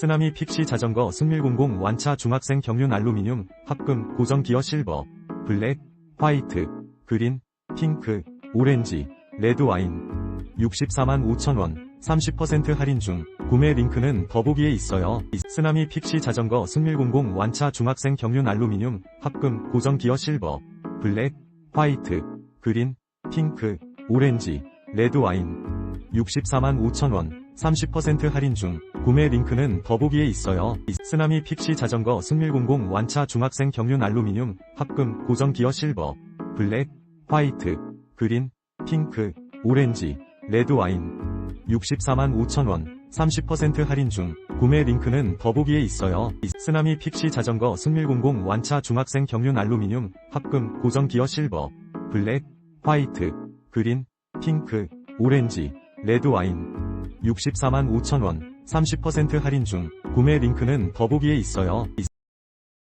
쓰나미 픽시 자전거 승밀00 완차 중학생 경륜 알루미늄 합금 고정 기어 실버 블랙 화이트 그린 핑크 오렌지 레드 와인. 64만 5천원 30% 할인 중. 구매 링크는 더보기에 있어요. 쓰나미 픽시 자전거 승밀00 완차 중학생 경륜 알루미늄 합금 고정 기어 실버 블랙 화이트 그린 핑크 오렌지 레드 와인. 64만 5천원 30% 할인 중 구매 링크는 더보기에 있어요. 쓰나미 픽시 자전거 승밀00 완차 중학생 경륜 알루미늄 합금 고정 기어 실버 블랙 화이트 그린 핑크 오렌지 레드 와인 64만 5천원 30% 할인 중 구매 링크는 더보기에 있어요. 쓰나미 픽시 자전거 승밀00 완차 중학생 경륜 알루미늄 합금 고정 기어 실버 블랙 화이트 그린 핑크 오렌지 레드 와인 64만 5천원 30% 할인 중 구매 링크는 더보기에 있어요.